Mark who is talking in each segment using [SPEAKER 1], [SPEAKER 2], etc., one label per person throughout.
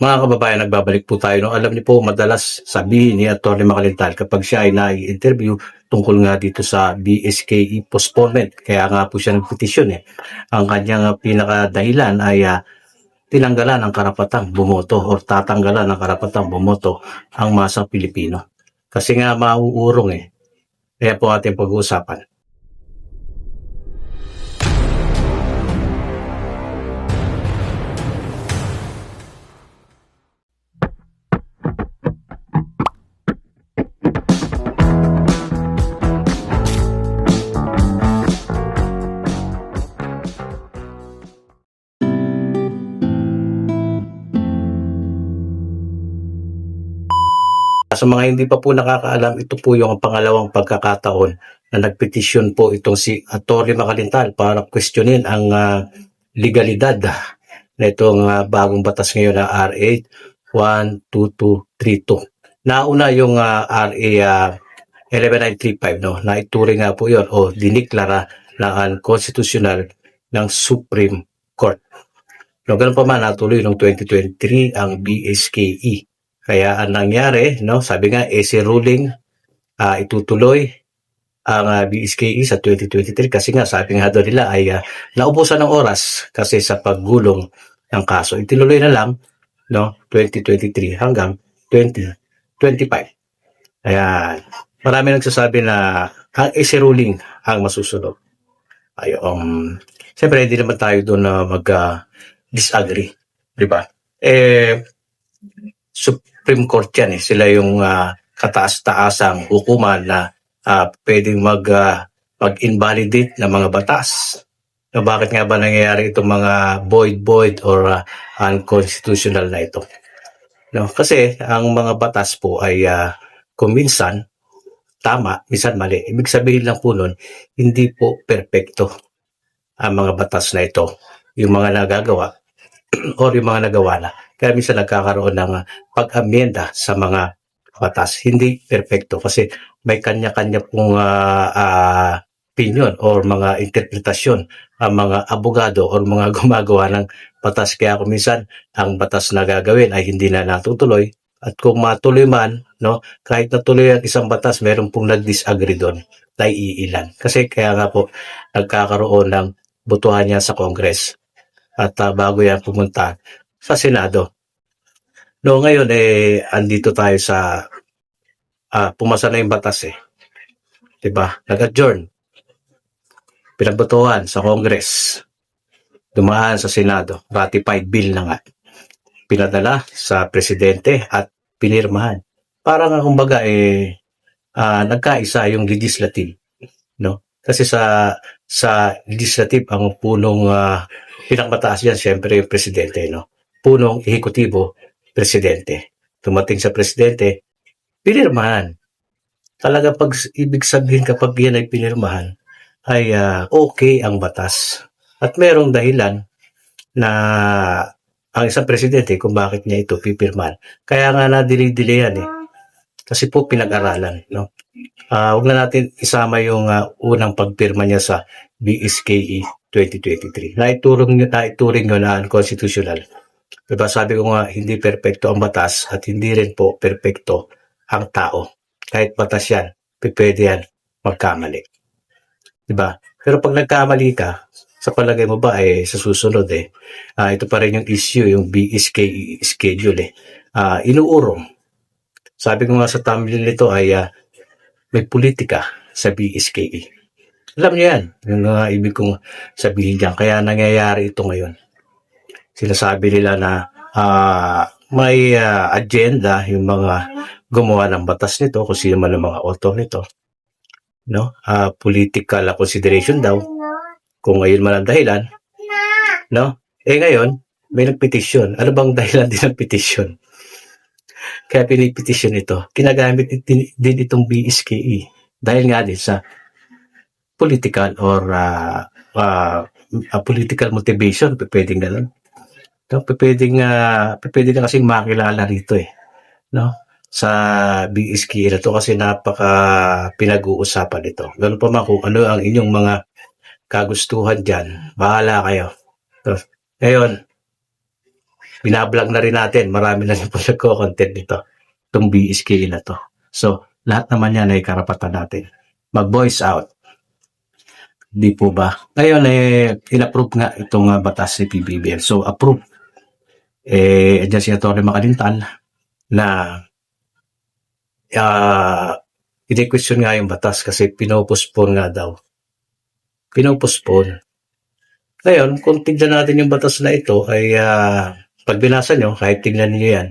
[SPEAKER 1] Mga kababayan, nagbabalik po tayo. No? Alam niyo po, madalas sabihin ni Atty. Makalintal kapag siya ay nai-interview tungkol nga dito sa BSKE postponement. Kaya nga po siya nagpetisyon eh. Ang kanyang ah, pinakadahilan ay ah, tinanggalan ng karapatang bumoto o tatanggalan ng karapatang bumoto ang masang Pilipino. Kasi nga mauurong eh. Kaya po ating pag-uusapan. Sa mga hindi pa po nakakaalam, ito po yung pangalawang pagkakataon na nagpetisyon po itong si Atty. Makalintal para questionin ang ah, legalidad na itong ah, bagong batas ngayon na RA 12232. Nauna yung ah, RA ah, 11935 no, na ituring nga po yun o diniklara na unconstitutional ng Supreme Court. No, ganun pa man, natuloy noong 2023 ang BSKE. Kaya ang nangyari, no, sabi nga, AC ruling, ah, itutuloy ang ah, BSKE sa 2023 kasi nga sabi nga doon nila ay ah, naubusan ng oras kasi sa paggulong ng kaso. Itinuloy na lang no 2023 hanggang 2025. Ayan. Marami nagsasabi na ang AC ruling ang masusunod. Ay, um, Siyempre, hindi naman tayo doon na mag ah, disagree. Eh, Supreme Court yan eh. Sila yung ah, kataas-taasang hukuman na ah, pwedeng mag, ah, mag-invalidate ng mga batas. Na bakit nga ba nangyayari itong mga void-void or ah, unconstitutional na ito? No? Kasi ang mga batas po ay ah, kung minsan tama, minsan mali. Ibig sabihin lang po nun, hindi po perpekto ang mga batas na ito. Yung mga nagagawa or yung mga nagawa na. Kaya minsan nagkakaroon ng ah, pag-amenda sa mga batas. Hindi perfecto kasi may kanya-kanya pong ah, ah, opinion or mga interpretasyon ang mga abogado or mga gumagawa ng batas. Kaya kung minsan ang batas na gagawin ay hindi na natutuloy at kung matuloy man, no, kahit natuloy ang isang batas, meron pong nag-disagree doon na iilan. Kasi kaya nga po, nagkakaroon ng butuhan niya sa Congress at ah, bago yan pumunta sa Senado. No, ngayon eh andito tayo sa ah, pumasa na yung batas eh. 'Di ba? Nag-adjourn. Pinagbotohan sa Congress. Dumaan sa Senado. Ratified bill na nga. Pinadala sa presidente at pinirmahan. Para nga kumbaga eh ah, nagkaisa yung legislative, no? Kasi sa sa legislative ang punong uh, pinakamataas yan, syempre yung presidente, no? Punong ehekutibo, presidente. Tumating sa presidente, pinirmahan. Talaga pag ibig sabihin kapag yan ay pinirmahan, ay ah, okay ang batas. At merong dahilan na ang isang presidente kung bakit niya ito pipirmahan. Kaya nga na-delay-delay yan eh. Kasi po pinag-aralan, no? Ah, wag na natin isama yung ah, unang pagpirma niya sa BSKE 2023. Naituring naituring niyo na unconstitutional. Diba sabi ko nga, hindi perpekto ang batas at hindi rin po perpekto ang tao. Kahit batas yan, pwede yan magkamali. Diba? Pero pag nagkamali ka, sa palagay mo ba eh sa susunod eh ah, ito pa rin yung issue yung BSKE schedule eh Ah, inuurong sabi ko nga sa thumbnail nito ay ah, may politika sa BSKE. Alam niyo yan, yung mga ibig kong sabihin dyan. Kaya nangyayari ito ngayon. Sinasabi nila na ah, may ah, agenda yung mga gumawa ng batas nito, kung sino man ang mga author nito. No? Ah, political consideration daw, kung ngayon man ang dahilan. No? Eh ngayon, may nagpetisyon. Ano bang dahilan din ng petisyon? Kaya pinipetisyon ito. Kinagamit din itong BSKE dahil nga din sa political or uh, uh, uh, political motivation, pwedeng ganun. No, pwedeng, uh, p- pwede na kasing makilala rito eh. No? Sa BSKE na to kasi napaka pinag-uusapan ito. Ganun pa man kung ano ang inyong mga kagustuhan dyan, bahala kayo. So, ngayon, binablog na rin natin. Marami na rin po nagko-content nito. Itong BSK na to. So, lahat naman yan ay karapatan natin. Mag-voice out. Di po ba? Ngayon, eh, in-approve nga itong ah, batas ni PBBM. So, approve. Eh, andyan si Atty. Makalintal na uh, ini-question nga yung batas kasi pinopospone nga daw. Pinopospone. Ngayon, kung tignan natin yung batas na ito, ay ah, pag binasa nyo, kahit tignan niyo yan,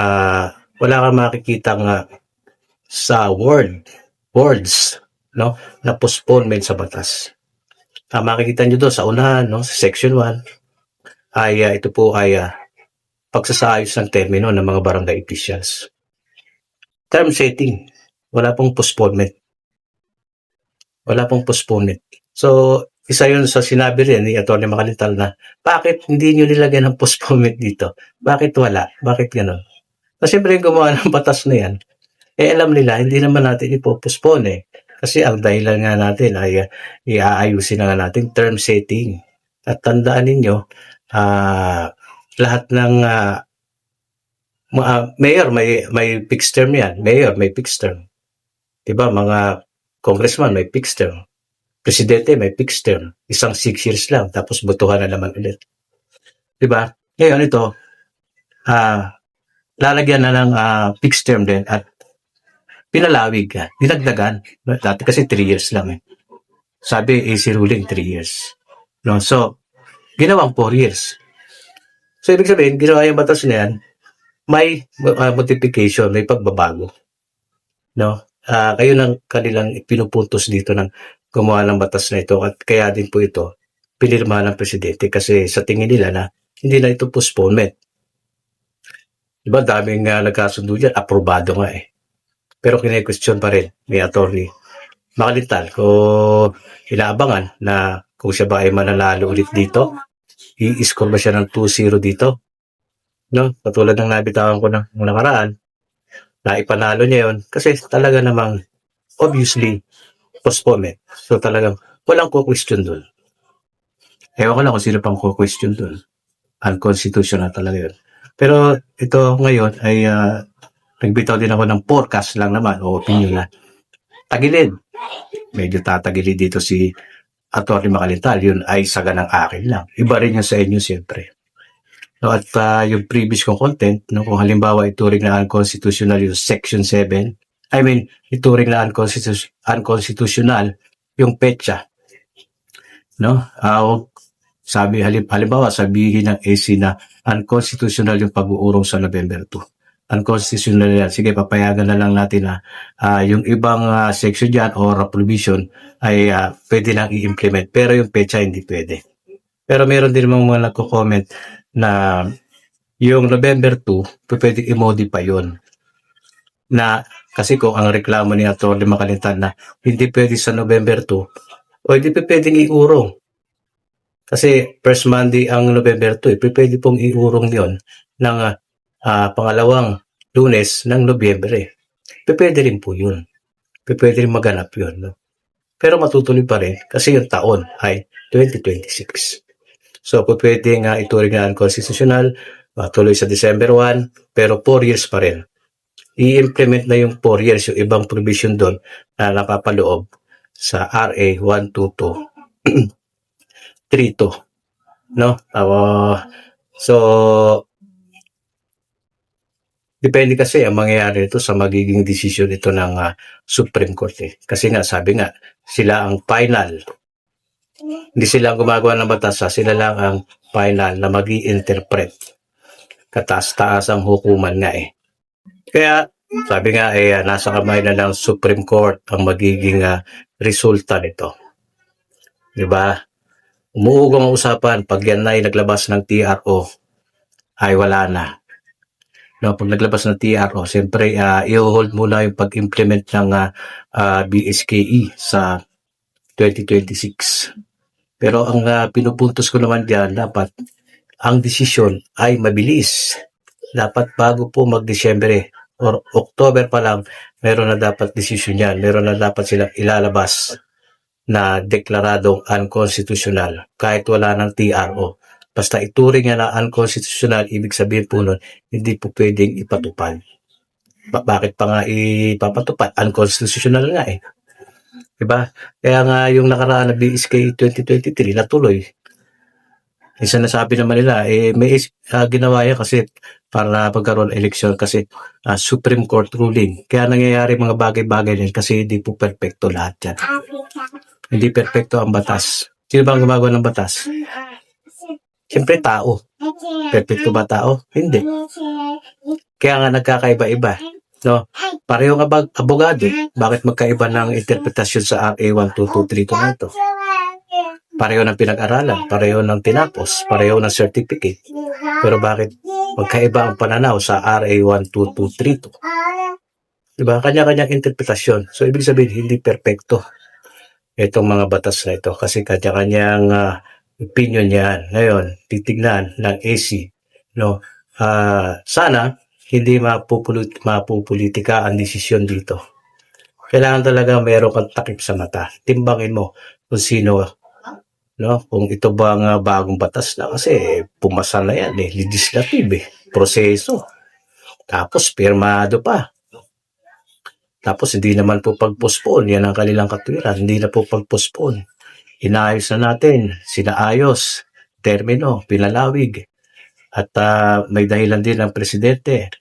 [SPEAKER 1] ah, wala kang makikita nga sa word, words, no, na postponement sa batas. Ah, makikita nyo doon sa unahan, no, sa section 1, ay ah, ito po ay ah, pagsasayos ng termino ng mga barangay officials. Term setting, wala pong postponement. Wala pong postponement. So, isa yun sa sinabi rin ni Atty. Makalital na, bakit hindi nyo nilagyan ng postponement dito? Bakit wala? Bakit gano'n? Kasi siyempre gumawa ng batas na yan, eh alam nila, hindi naman natin ipopostpone. Kasi ang dahilan nga natin ay uh, iaayusin na nga natin term setting. At tandaan ninyo, ah lahat ng ah, mga mayor may may fixed term yan. Mayor may fixed term. 'Di ba? Mga congressman may fixed term. Presidente may fixed term. Isang six years lang tapos botohan na naman ulit. 'Di ba? Ngayon ito ah lalagyan na ng ah, fixed term din at pinalawig ka. Dinagdagan. Dati kasi 3 years lang eh. Sabi AC ruling 3 years. No? So, ginawang 4 years. So, ibig sabihin, ginawa yung batas na yan, may uh, modification, may pagbabago. No? Ah, kayo ng kanilang pinupuntos dito ng gumawa ng batas na ito at kaya din po ito pinirmahan ng presidente kasi sa tingin nila na hindi na ito postponement. Diba, daming uh, nagkasundo dyan, aprobado nga eh. Pero kine-question pa rin ni attorney Makalital kung inaabangan na kung siya ba ay mananalo ulit dito, i-score ba siya ng 2-0 dito? No? Katulad ng nabitawan ko ng nakaraan, na ipanalo niya yon kasi talaga namang obviously postponement. So talagang walang ko-question doon. Ewan ko lang kung sino pang ko-question doon. Unconstitutional talaga yun. Pero ito ngayon ay uh, nagbitaw din ako ng forecast lang naman o opinion na tagilid. Medyo tatagilid dito si Atty. Makalintal. Yun ay saga ng akin lang. Iba rin yun sa inyo siyempre. No, at uh, yung previous kong content, no, kung halimbawa ituring na unconstitutional yung Section 7, I mean, ituring na unconstitus- unconstitutional yung petsa. No? Uh, sabi, halim, halimbawa, sabihin ng AC na unconstitutional yung pag-uurong sa November 2. Unconstitutional yan. Sige, papayagan na lang natin na uh, yung ibang uh, section dyan or provision ay uh, pwede lang i-implement. Pero yung pecha hindi pwede. Pero meron din mga nagko-comment na yung November 2, pwede i-modify yun. Na, kasi kung ang reklamo ni Atty. Makalintan na hindi pwede sa November 2, o hindi pwedeng iurong. Kasi first Monday ang November 2, eh, pwede pong iurong yon ng uh, pangalawang lunes ng Nobyembre. Pwede rin po yun. Pwede rin maganap yun. No? Pero matutuloy pa rin kasi yung taon ay 2026. So, pwede nga ituring na unconstitutional, matuloy sa December 1, pero 4 years pa rin. I-implement na yung 4 years, yung ibang provision doon na napapaloob sa RA 122 32. No? Uh, so, depende kasi ang mangyayari ito sa magiging desisyon ito ng uh, Supreme Court. Eh. Kasi nga, sabi nga, sila ang final. Hindi sila ang gumagawa ng batas, sila lang ang final na mag interpret Kataas-taas ang hukuman nga eh. Kaya, sabi nga, eh, nasa kamay na ng Supreme Court ang magiging uh, resulta nito. Di ba? Umuugong ang usapan pag yan na ay naglabas ng TRO ay wala na. No, pag naglabas ng TRO, siyempre uh, i-hold muna yung pag-implement ng uh, uh, BSKE sa 2026. Pero ang uh, pinupuntos ko naman diyan dapat ang desisyon ay mabilis. Dapat bago po mag-Disyembre or October pa lang, meron na dapat desisyon yan. Meron na dapat silang ilalabas na deklaradong unconstitutional kahit wala ng TRO. Basta ituring niya na unconstitutional, ibig sabihin po nun, hindi po pwedeng ipatupad. Ba- bakit pa nga ipapatupad? Unconstitutional nga eh. Diba? Kaya nga yung nakaraan na BSK 2023 natuloy. Isa na sabi naman nila, eh, may is- ah, ginawa yan kasi para pagkaroon eleksyon kasi ah, Supreme Court ruling. Kaya nangyayari mga bagay-bagay din kasi hindi po perfecto lahat yan. Hindi perfecto ang batas. Sino ba ang gumagawa ng batas? Siyempre tao. Perfecto ba tao? Hindi. Kaya nga nagkakaiba-iba. No? Parehong abag- abogado, bakit magkaiba ng interpretasyon sa RA 12232 na ito? Pareho ng pinag-aralan, pareho ng tinapos, pareho ng certificate. Pero bakit magkaiba ang pananaw sa RA 12232? Diba? Kanya-kanyang interpretasyon. So, ibig sabihin, hindi perpekto itong mga batas na ito kasi kanya-kanyang ah, opinion yan. Ngayon, titignan ng AC. No? Ah, sana, hindi mapupulit, mapupolitika ang desisyon dito. Kailangan talaga meron kang takip sa mata. Timbangin mo kung sino no kung ito ba ang ah, bagong batas na kasi eh, pumasa na yan eh legislative eh proseso tapos pirmado pa tapos hindi naman po pag-postpone yan ang kanilang katwiran hindi na po pag-postpone inayos na natin sinaayos termino pinalawig at ah, may dahilan din ang presidente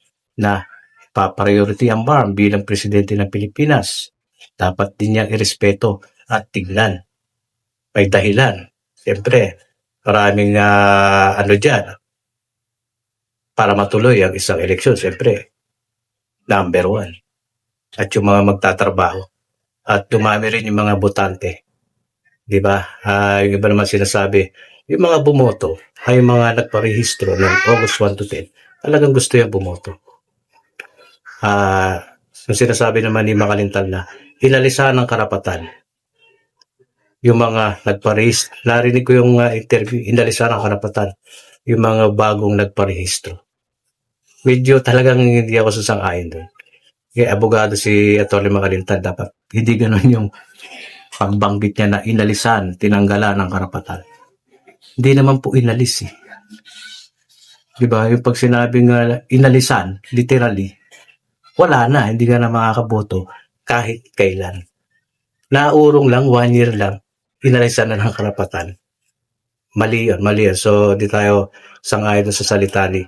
[SPEAKER 1] na pa-priority ang BARM bilang presidente ng Pilipinas dapat din niyang irespeto at tignan may dahilan. Siyempre, maraming ah, ano dyan. Para matuloy ang isang eleksyon, siyempre, number one. At yung mga magtatrabaho. At dumami rin yung mga botante. Di ba? Ah, yung iba naman sinasabi, yung mga bumoto ay yung mga nagparehistro ng August 1 to 10. Talagang gusto yung bumoto. Ah, yung sinasabi naman ni Makalintal na, ilalisan ng karapatan yung mga nagparehistro. Narinig ko yung uh, interview, inalisan ang karapatan, yung mga bagong nagparehistro. Medyo talagang hindi ako susang-ayon doon. Kaya abogado si Atty. Makalintan, dapat hindi ganun yung pagbanggit niya na inalisan, tinanggalan ng karapatan. Hindi naman po inalis eh. Di ba? Yung pag sinabing uh, inalisan, literally, wala na, hindi ka na makakaboto kahit kailan. Naurong lang, one year lang, inalisan na ng karapatan. Mali yun, mali yun. So, di tayo sangayon sa salita ni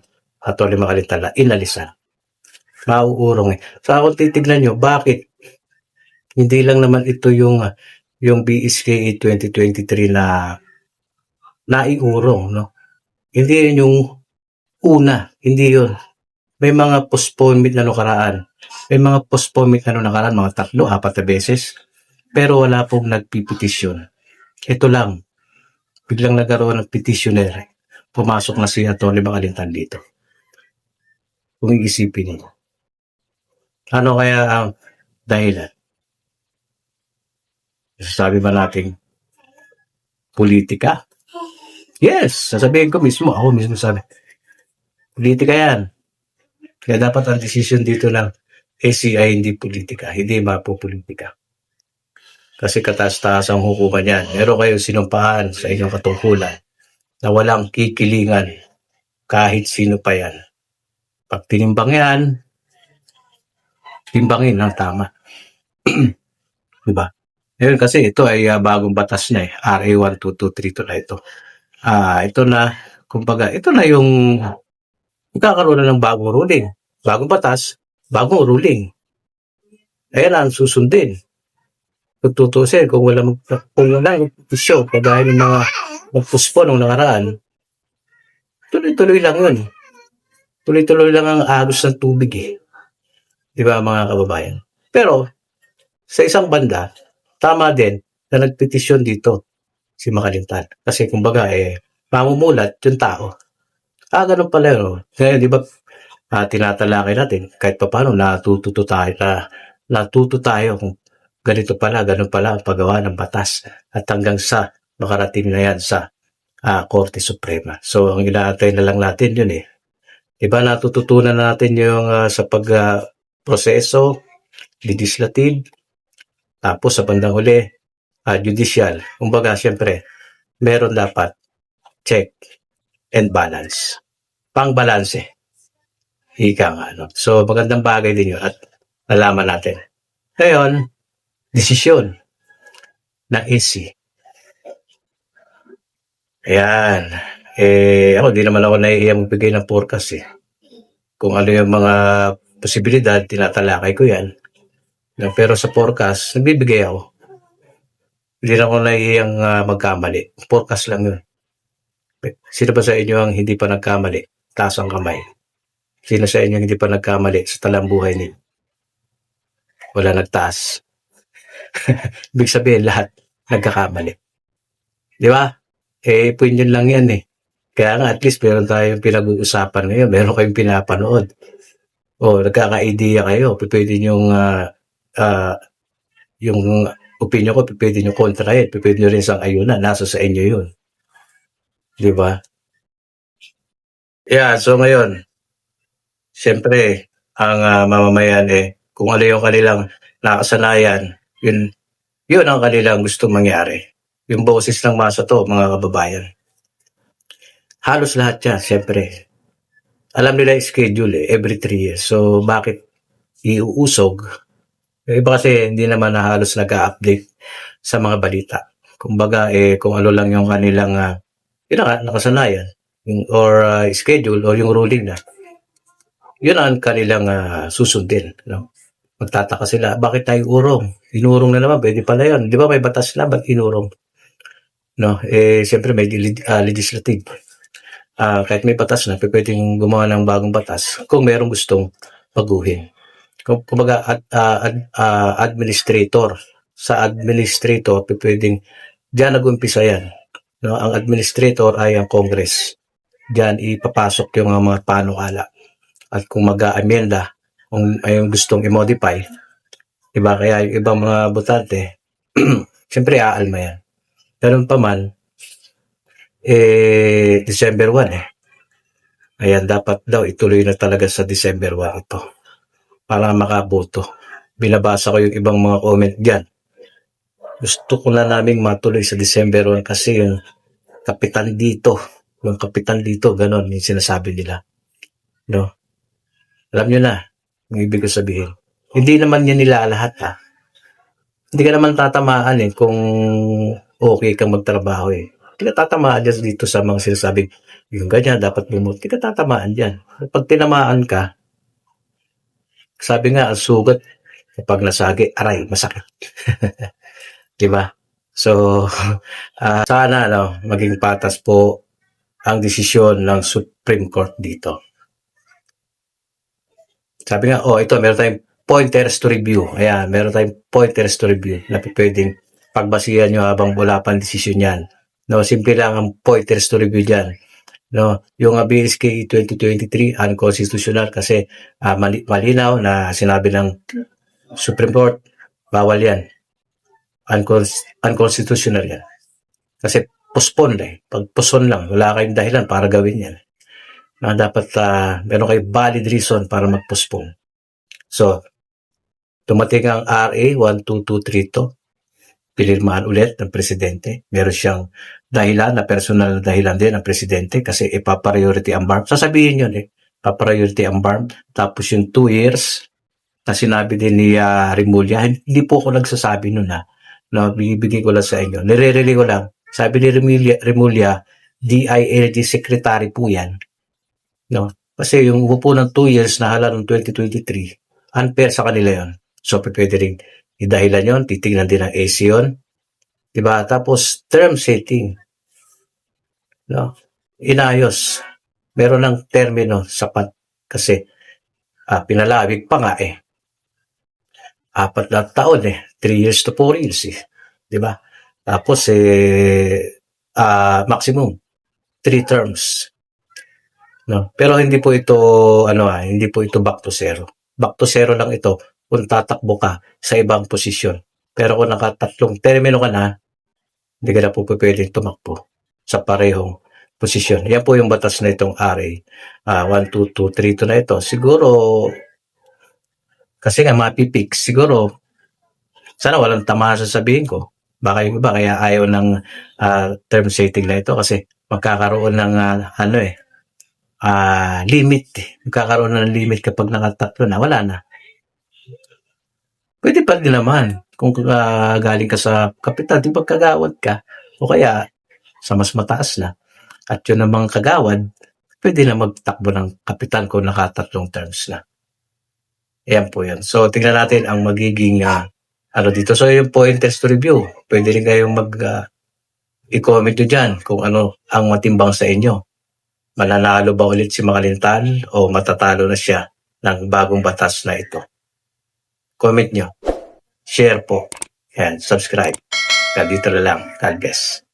[SPEAKER 1] Atty. Makalitala, inalisan. Mauurong eh. So, kung titignan nyo, bakit hindi lang naman ito yung yung BSKE 2023 na naiurong, no? Hindi yun yung una, hindi yun. May mga postponement na nakaraan. May mga postponement na nakaraan, mga tatlo, apat na beses. Pero wala pong nagpipetisyon. Ito lang, biglang nagkaroon ng petitioner. Pumasok na si Atty. Makalintan dito. Kung iisipin niyo. Ano kaya ang dahilan? Sabi ba natin, politika? Yes, sasabihin ko mismo, ako mismo sabi. Politika yan. Kaya dapat ang decision dito ng ACI hindi politika, hindi mapopolitika. Kasi kataas-taas ang hukuman yan. Meron kayong sinumpahan sa inyong katungkulan na walang kikilingan kahit sino pa yan. Pag tinimbang yan, timbangin ng tama. diba? Ngayon kasi ito ay ah, bagong batas na eh. RA 12232 na ito. Ah, ito na, kumbaga, ito na yung magkakaroon na ng bagong ruling. Bagong batas, bagong ruling. Ayan ang susundin. Kung tutusin, kung wala, kung wala yung issue, kagaya ng mga nagpuspo nung nakaraan, tuloy-tuloy lang yun. Tuloy-tuloy lang ang agos ng tubig eh. Di ba mga kababayan? Pero, sa isang banda, tama din na nagpetisyon dito si Makalintan. Kasi kumbaga eh, mamumulat yung tao. Ah, ganun pala yun. oh. Ngayon, di ba, ah, tinatalakay natin, kahit pa paano, natututo tayo, na, natuto tayo kung ganito pala, ganun pala ang paggawa ng batas. At hanggang sa makarating na yan sa ah, Korte Suprema. So, ang inaantay na lang natin yun eh. Diba, natututunan na natin yung ah, sa pag ah, legislative, tapos sa bandang huli, ah, judicial. Kumbaga, siyempre, meron dapat check and balance. Pang-balanse. Ika nga, no? So, magandang bagay din yun at nalaman natin. Ngayon, desisyon ng EC. Ayan. Eh, ako, di naman ako nahihiya magbigay ng forecast eh. Kung ano yung mga posibilidad, tinatalakay ko yan. No, pero sa forecast, nagbibigay ako. Hindi na ako nahihiyang ah, magkamali. Forecast lang yun. Sino ba sa inyo ang hindi pa nagkamali? Taas ang kamay. Sino sa inyo hindi pa nagkamali sa talambuhay niyo? Wala nagtaas. Ibig sabihin, lahat nagkakamali. Di ba? Eh, opinion lang yan eh. Kaya nga, at least meron tayong pinag-uusapan ngayon. Meron kayong pinapanood. O, nagkaka-idea kayo. Pwede yung yung opinion ko, pwede nyo kontrahin. Pwede nyo rin sang ayunan. Nasa sa inyo yun. Di ba? Yeah, so ngayon, siyempre, ang ah, mamamayan eh, kung ano yung kanilang nakasanayan, yun, yun ang kanilang gustong mangyari. Yung boses ng masa to, mga kababayan. Halos lahat yan, siyempre. Alam nila yung schedule eh, every three years. So, bakit iuusog? Yung iba kasi hindi naman na halos nag-update sa mga balita. Kumbaga, eh, kung ano lang yung kanilang, uh, yun na nakasanayan, yung, or ah, schedule, or yung ruling na. Yun ang kanilang ah, susundin. No? Magtataka sila, bakit tayo urong? Inurong na naman, pwede pala yun. Di ba may batas na, ba't inurong? No, eh, siyempre may ah, legislative. Ah, kahit may batas na, pwedeng gumawa ng bagong batas kung merong gustong baguhin. Kumbaga at, ah, ad- ah, administrator sa administrator pwedeng diyan nag-umpisa yan. No, ang administrator ay ang Congress. Diyan ipapasok yung mga panukala. At kung mag-aamenda, kung ay yung gustong i-modify, iba kaya yung ibang mga botante, siyempre aalma yan. Ganun pa man, eh, December 1 eh. Ayan, dapat daw ituloy na talaga sa December 1 ito. Para makaboto. Binabasa ko yung ibang mga comment dyan. Gusto ko na naming matuloy sa December 1 kasi yung kapitan dito, yung kapitan dito, ganon yung sinasabi nila. No? Alam nyo na, ang ibig ko sabihin. Hindi naman yan nila lahat ha. Hindi ka naman tatamaan eh kung okay kang magtrabaho eh. Hindi ka tatamaan dyan dito sa mga sinasabing yung ganyan, dapat bumot. Hindi ka tatamaan dyan. Pag tinamaan ka, sabi nga, ang sugat, kapag nasagi, aray, masakit. Di ba? So, ah, sana no, maging patas po ang desisyon ng Supreme Court dito. Sabi nga, oh, ito, meron tayong pointers to review. Ayan, meron tayong pointers to review na pwedeng pagbasihan nyo habang wala pang desisyon yan. No, simple lang ang pointers to review dyan. No, yung uh, BSK 2023 unconstitutional kasi ah, mali- malinaw na sinabi ng Supreme Court, bawal yan. Uncons- unconstitutional yan. Kasi postpone eh. Pag postpone lang, wala kayong dahilan para gawin yan. Na dapat ah, meron kayong valid reason para mag-postpone. So, tumating ang RA 12232, pinirmahan ulit ng presidente. Meron siyang dahilan na personal na dahilan din ng presidente kasi ipapriority ang BARM. Sasabihin yun eh, ipapriority ang BARM. Tapos yung two years na sinabi din ni uh, Rimulya, hindi po ako nagsasabi nun ha. No, bibigay ko lang sa inyo. Nire-relay ko lang. Sabi ni Rimulya, Rimulya DILG secretary po yan. No? Kasi yung upo ng two years na hala ng 2023, unfair sa kanila yon. So, pwede rin idahilan yon, titignan din ng AC yun. Diba? Tapos, term setting. No? Inayos. Meron ng termino sapat. Kasi, ah, pinalawig pa nga eh. Apat na taon eh. Three years to four years eh. Diba? Tapos, eh, ah, maximum. Three terms. No? Pero hindi po ito, ano ah, hindi po ito back to zero. Back to zero lang ito kung tatakbo ka sa ibang posisyon. Pero kung nakatatlong termino ka na, hindi ka na po pwedeng tumakbo sa parehong posisyon. Yan po yung batas na itong RA uh, 12232 na ito. Siguro, kasi nga mapipix, siguro, sana walang tama sa sabihin ko. Baka yung iba, kaya ayaw ng uh, term setting na ito kasi magkakaroon ng ah, ano eh, ah, limit. eh. Magkakaroon ng limit kapag nakatatlo na, wala na. Pwede pa din naman kung ah, galing ka sa kapital, di ba kagawad ka? O kaya sa mas mataas na. At yun namang kagawad, pwede na magtakbo ng kapital kung nakatatlong terms na. Ayan po yan. So, tingnan natin ang magiging ah, ano dito. So, yung pointers to review. Pwede rin kayong mag ah, i-comment nyo dyan kung ano ang matimbang sa inyo. Mananalo ba ulit si Makalintal o matatalo na siya ng bagong batas na ito? Comment nyo. Share po. And subscribe. Dito na lang. God bless.